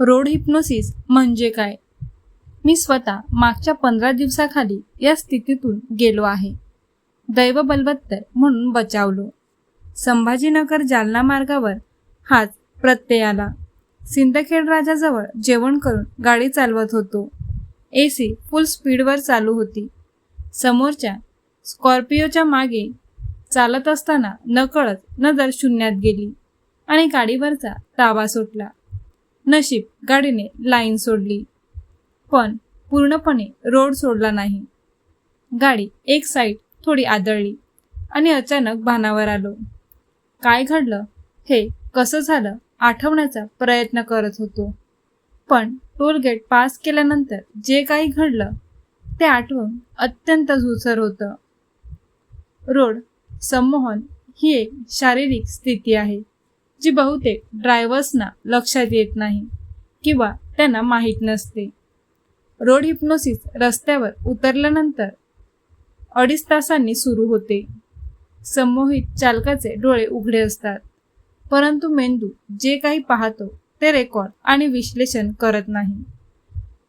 Road hypnosis म्हणजे काय? मी स्वतः मागच्या पंधरा दिवसाखाली या स्थितीतून गेलो आहे. दैव बलवत्तर म्हणून बचावलो. संभाजीनगर जालना मार्गावर हाच प्रत्यय आला. सिंदखेड राजाजवळ जेवण करून गाडी चालवत होतो. ए सी फुल स्पीडवर चालू होती. समोरच्या स्कॉर्पिओच्या मागे चालत असताना नकळत नजर शून्यात गेली आणि गाडीवरचा ताबा सुटला. नशीब गाडीने लाईन सोडली. पण पूर्णपणे रोड सोडला नाही. गाडी एक साईड थोडी आदळली आणि अचानक भानावर आलो. काय घडलं? हे कसं झालं? आठवण्याचा प्रयत्न करत होतो. पण टोलगेट पास केल्यानंतर जे काही घडलं ते आठवून अत्यंत झुसर होतं. रोड संमोहन ही एक शारीरिक स्थिती आहे. जी बहुतेक ड्रायव्हर्सना लक्षात येत नाही किंवा त्यांना माहीत नसते. रोड हिप्नोसिस रस्त्यावर उतरल्यानंतर अडीच तासांनी सुरू होते. संमोहित चालकाचे डोळे उघडे असतात. परंतु मेंदू जे काही पाहतो ते रेकॉर्ड आणि विश्लेषण करत नाही.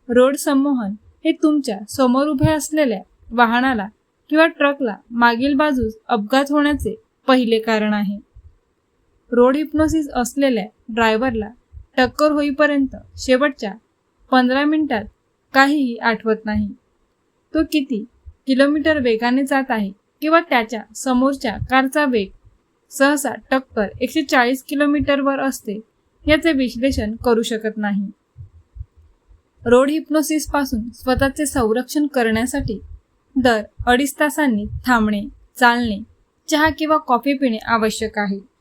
रोड संमोहन हे तुमच्यासमोर उभे असलेल्या वाहनाला किंवा ट्रकला मागील बाजूस अपघात होण्याचे पहिले कारण आहे. रोड हिप्नोसिस असलेल्या ड्रायव्हरला टक्कर होईपर्यंत शेवटच्या पंधरा मिनिटात काहीही आठवत नाही. तो किती किलोमीटर वेगाने जात आहे किंवा त्याच्या समोरच्या कारचा वेग सहसा टक्कर एकशे चाळीस किलोमीटरवर असते याचे विश्लेषण करू शकत नाही. रोड हिप्नोसिसपासून स्वतःचे संरक्षण करण्यासाठी दर अडीच तासांनी थांबणे चालणे चहा किंवा कॉफी पिणे आवश्यक आहे.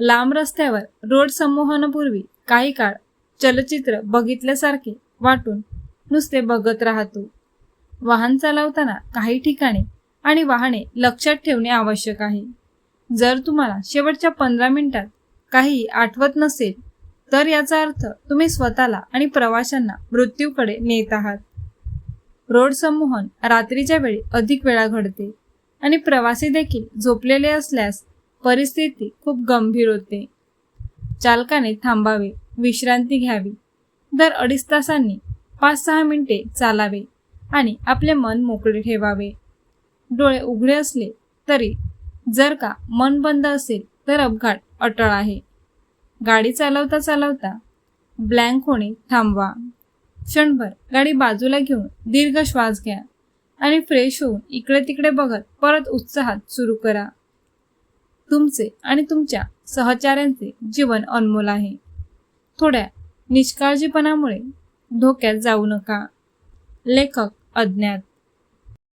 लांब रस्त्यावर रोड संमोहनापूर्वी काही काळ चलचित्र बघितल्यासारखे वाटून नुसते बघत राहतो. वाहन चालवताना काही ठिकाणे आणि वाहने लक्षात ठेवणे आवश्यक आहे. जर तुम्हाला शेवटच्या पंधरा मिनिटात काही आठवत नसेल तर याचा अर्थ तुम्ही स्वतःला आणि प्रवाशांना मृत्यूकडे नेत आहात. रोड संमोहन रात्रीच्या वेळी अधिक वेळा घडते आणि प्रवासी देखील झोपलेले असल्यास परिस्थिती खूप गंभीर होते. चालकाने थांबावे विश्रांती घ्यावी. दर अडीच तासांनी पाच सहा मिनिटे चालावे आणि आपले मन मोकळे ठेवावे. डोळे उघडे असले तरी जर का मन बंद असेल तर अपघात अटळ आहे. गाडी चालवता चालवता ब्लँक होणे थांबवा. क्षणभर गाडी बाजूला घेऊन दीर्घ श्वास घ्या आणि फ्रेश होऊन इकडे तिकडे बघत परत उत्साहात सुरू करा. तुमचे आणि तुमच्या सहचाऱ्यांचे जीवन अनमोल आहे. थोड्या निष्काळजीपणामुळे धोक्यात जाऊ नका. लेखक अज्ञात